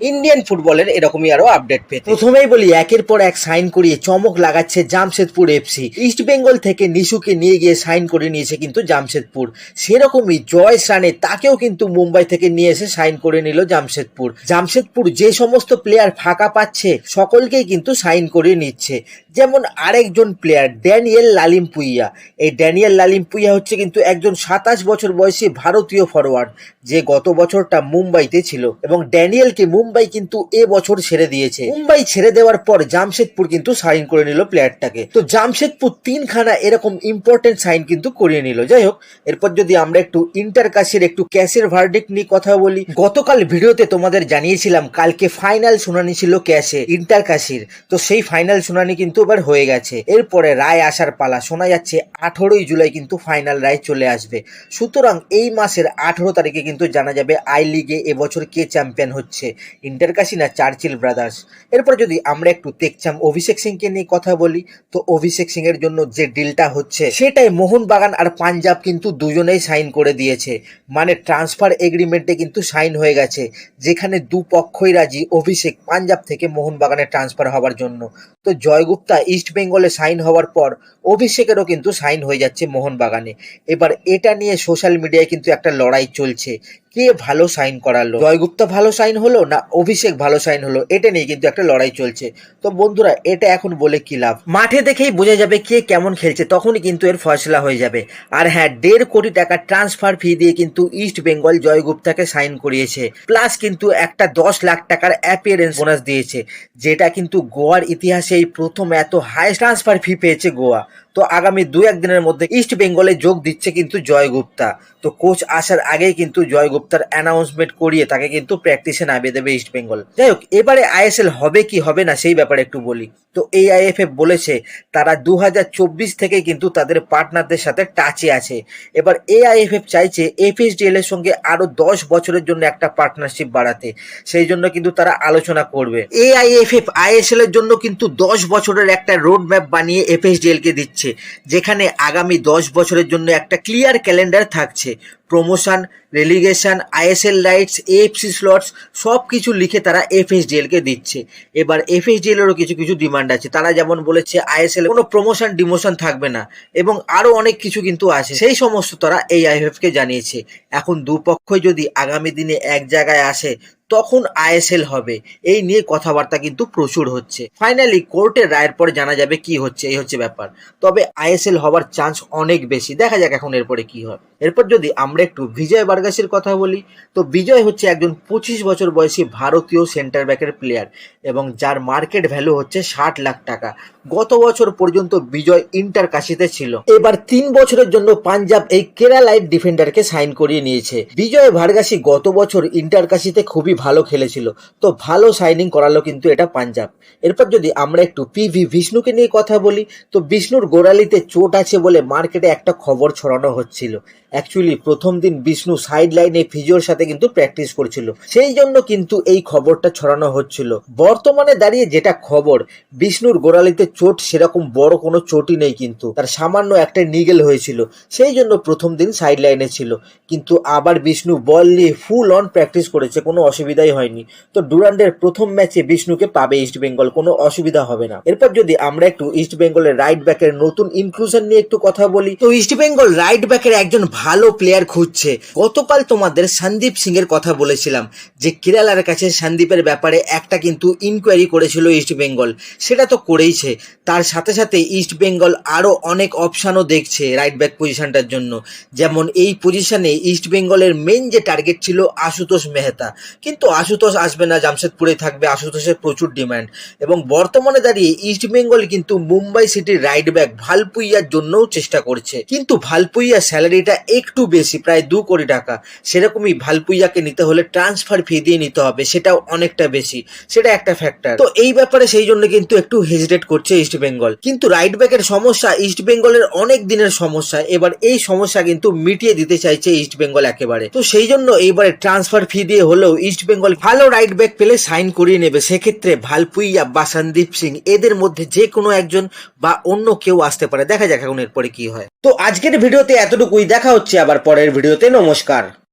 Indian ফুটবলের এরকমই আরও আপডেট পেতে। প্রথমেই বলি, একের পর এক সাইন করিয়ে চমক লাগাচ্ছে জামশেদপুর এফসি ইস্ট বেঙ্গল থেকে নিশুকে নিয়ে গিয়ে সাইন করে নিয়েছে কিন্তু জামশেদপুর। সেরকমই জয় সানে তাকেও কিন্তু মুম্বাই থেকে নিয়ে এসে সাইন করে নিল জামশেদপুর। জামশেদপুর যে সমস্ত প্লেয়ার ফাঁকা পাচ্ছে, সকলকেই কিন্তু সাইন করে নিচ্ছে। যেমন আরেকজন প্লেয়ার ড্যানিয়েল লালিমপুইয়া। এই ড্যানিয়েল লালিমপুইয়া হচ্ছে কিন্তু একজন সাতাশ বছর বয়সী ভারতীয় ফরওয়ার্ড যে গত বছরটা মুম্বাইতে ছিল। এবং ড্যানিয়েলকে মুম্বাই কিন্তু এ বছর ছেড়ে দিয়েছে। মুম্বাই ছেড়ে দেওয়ার পর জামশেদপুর কিন্তু সাইন করে নিল প্লেয়ারটাকে তো জামশেদপুর তিনখানা এরকম ইম্পর্টেন্ট সাইন কিন্তু করিয়ে নিল। যাই হোক, এরপর যদি আমরা একটু ইন্টার কাশির একটু ক্যাশের ভার্ডিক নিয়ে কথা বলি। গতকাল ভিডিওতে তোমাদের জানিয়েছিলাম, কালকে ফাইনাল শুনানি ছিল ক্যাশে ইন্টার কাশির তো সেই ফাইনাল শুনানি কিন্তু এবার হয়ে গেছে। এরপরে রায় আসার পালা, শোনা যাচ্ছে আঠেরোই জুলাই কিন্তু ফাইনাল রায় চলে আসবে। সুতরাং এই মাসের আঠেরো তারিখে কিন্তু জানা যাবে আই লিগে এবছর কে চ্যাম্পিয়ন হচ্ছে। ইন্টার কাশি না চার্চিল ব্রাদার্স এরপর যদি আমরা একটু দেখছাম অভিষেক সিংকে নিয়ে কথা বলি, তো অভিষেক সিং এর জন্য যে ডিলটা হচ্ছে, সেটাই মোহনবাগান আর পাঞ্জাব কিন্তু দুজনেই সাইন করে দিয়েছে। মানে ট্রান্সফার এগ্রিমেন্টে কিন্তু সাইন হয়ে গেছে, যেখানে দু পক্ষই রাজি অভিষেক পাঞ্জাব থেকে মোহনবাগানে ট্রান্সফার হওয়ার জন্য। তো জয়গুপ্তা ইস্ট বেঙ্গলে সাইন হওয়ার পর অভিষেকেরও কিন্তু সাইন হয়ে যাচ্ছে মোহনবাগানে। এবার এটা নিয়ে সোশ্যাল মিডিয়ায় কিন্তু একটা লড়াই চলছে। কে ভালো সাইন করালো? জয়গুপ্তা ভালো সাইন হলো না অভিষেক ভালো সাইন হলো? এটা নিয়ে কিন্তু একটা লড়াই চলছে। তো বন্ধুরা, এটা এখন বলে কি লাভ? মাঠে দেখেই বোঝা যাবে কে কেমন খেলছে, তখনই কিন্তু এর ফয়সলা হয়ে যাবে। আর হ্যাঁ দেড় কোটি টাকা ট্রান্সফার ফি দিয়ে কিন্তু ইস্ট বেঙ্গল জয়গুপ্তাকে সাইন করিয়েছে। প্লাস কিন্তু একটা দশ লাখ টাকার অ্যাপিয়ারেন্স বোনাস দিয়েছে, যেটা কিন্তু গোয়ার ইতিহাসে এই প্রথম এত হাই ট্রান্সফার ফি পেয়েছে গোয়া। তো আগামী দু একদিনের মধ্যে ইস্ট বেঙ্গলে যোগ দিচ্ছে কিন্তু জয়গুপ্তা। তো কোচ আসার আগেই কিন্তু জয় গুপ্তার অ্যানাউন্সমেন্ট করিয়ে তাকে কিন্তু প্র্যাকটিসে নামিয়ে দেবে ইস্ট বেঙ্গল যাই হোক, এবারে আইএসএল হবে কি হবে না সেই ব্যাপারে একটু বলি। তো এই আইএফএফ বলেছে, তারা দু হাজার চব্বিশ থেকে কিন্তু তাদের পার্টনারদের সাথে টাচে আছে। এবার এ এআইএফএফ চাইছে এফএসডিএল এর সঙ্গে আরও দশ বছরের জন্য একটা পার্টনারশিপ বাড়াতে। সেই জন্য কিন্তু তারা আলোচনা করবে। এ এআইএফএফ আইএসএল এর জন্য কিন্তু দশ বছরের একটা রোড ম্যাপ বানিয়ে এফএসডিএল কে দিচ্ছে, যেখানে আগামী দশ বছরের জন্য একটা ক্লিয়ার ক্যালেন্ডার থাকছে। Promotion relegation ISL rights AFC slots সব কিছু লিখে তারা এফএসডিএলকে দিচ্ছে। এবার এফএসডিএলেরও কিছু কিছু ডিমান্ড আছে। তারা যেমন বলেছে আইএসএল কোনো প্রমোশন ডিমোশন থাকবে না। এবং আরও অনেক কিছু কিন্তু আছে। সেই সমস্ত তারা এই আইএফকে জানিয়েছে। এখন দুপক্ষই যদি আগামী দিনে এক জায়গায় আসে তখন আইএসএল হবে। এই নিয়ে কথাবার্তা কিন্তু প্রচুর হচ্ছে। ফাইনালি কোর্টের রায়ের পরে জানা যাবে কি হচ্ছে, এই হচ্ছে ব্যাপার। তবে আইএসএল হওয়ার চান্স অনেক বেশি। দেখা যাক এখন এরপরে কি হয়। এরপর যদি আমরা একটু বিজয় বার্গাসের কথা বলি, তো বিজয় হচ্ছে একজন পঁচিশ বছর বয়সী ভারতীয় সেন্টার ব্যাকের প্লেয়ার এবং যার মার্কেট ভ্যালু হচ্ছে ষাট লাখ টাকা। গত বছর পর্যন্ত বিজয় ইন্টার কাশিতে ছিল। এবার তিন বছরের জন্য পাঞ্জাব এই কেরালাইট ডিফেন্ডারকে সাইন করিয়ে নিয়েছে। বিজয় ভার্গাসি গত বছর ইন্টার কাশিতে খুবই ভালো খেলেছিল। তো ভালো সাইনিং করালো কিন্তু এটা পাঞ্জাব। এরপর যদি আমরা একটু পিভি বিষ্ণুকে নিয়ে কথা বলি, তো বিষ্ণুর গোড়ালিতে চোট আছে বলে মার্কেটে একটা খবর ছড়ানো হচ্ছিল। অ্যাকচুয়ালি প্রথম দিন বিষ্ণু সাইড লাইনে ফিজিওর সাথে কিন্তু প্র্যাকটিস করছিল। সেই জন্য কিন্তু এই খবরটা ছড়ানো হচ্ছিল। বর্তমানে দাঁড়িয়ে যেটা খবর, বিষ্ণুর গোড়ালিতে চোট সেরকম বড় কোনো চোটই নেই কিন্তু। তার সামান্য একটা নিগেল হয়েছিল। সেই জন্য প্রথম দিন সাইড লাইনে ছিল। কিন্তু আবার বিষ্ণু বল নিয়ে ফুল অন প্র্যাকটিস করেছে, কোনো অসুবিধাই হয়নি। তো ডুরান্ডের প্রথম ম্যাচে বিষ্ণুকে পাবে ইস্ট বেঙ্গল, কোনো অসুবিধা হবে না। এরপর যদি আমরা একটু ইস্ট বেঙ্গলের রাইট ব্যাকের নতুন ইনক্লুশন নিয়ে একটু কথা বলি, তো ইস্ট বেঙ্গল রাইট ব্যাকের একজন ভালো প্লেয়ার খুঁজছে। গতকাল তোমাদের সন্দীপ সিং এর কথা বলেছিলাম যে কেরালার কাছে সন্দীপের ব্যাপারে একটা কিন্তু ইনকোয়ারি করেছিল ইস্ট বেঙ্গল। সেটা তো করেইছে। তার সাথে সাথে ইস্ট বেঙ্গল আরও অনেক অপশানও দেখছে রাইট ব্যাক পজিশনটার জন্য। যেমন এই পজিশনে ইস্ট বেঙ্গলের মেন যে টার্গেট ছিল আশুতোষ মেহতা। কিন্তু আশুতোষ আসবে না জামশেদপুরে থাকবে। আশুতোষের প্রচুর ডিমান্ড এবং বর্তমানে দাঁড়িয়ে ইস্ট বেঙ্গল কিন্তু মুম্বাই সিটির রাইট ব্যাক ভালপুইয়ার জন্যও চেষ্টা করছে। কিন্তু ভালপুইয়ার স্যালারিটা একটু বেশি, প্রায় দু কোটি টাকা। সেরকমই ভালপুইয়াকে নিতে হলে ট্রান্সফার ফি দিয়ে নিতে হবে, সেটাও অনেকটা বেশি। সেটা একটা ফ্যাক্টর তো এই ব্যাপারে সেই জন্য কিন্তু একটু হেজিটেট করছে ইস্ট বেঙ্গল কিন্তু রাইট ব্যাকের সমস্যা ইস্ট বেঙ্গলের অনেক দিনের সমস্যা। এবার এই সমস্যা কিন্তু মিটিয়ে দিতে চাইছে ইস্ট বেঙ্গল একেবারে। তো সেই জন্য এইবারে ট্রান্সফার ফি দিয়ে হলেও ইস্ট বেঙ্গল ভালো রাইট ব্যাক পেলে সাইন করিয়ে নেবে। সেক্ষেত্রে ভালপুইয়া বা সন্দীপ সিং, এদের মধ্যে যে কোনো একজন বা অন্য কেউ আসতে পারে। দেখা যাক এখন এরপরে কি হয়। তো আজকের ভিডিওতে এতটুকুই। দেখা হচ্ছে আবার পরের ভিডিওতে। নমস্কার।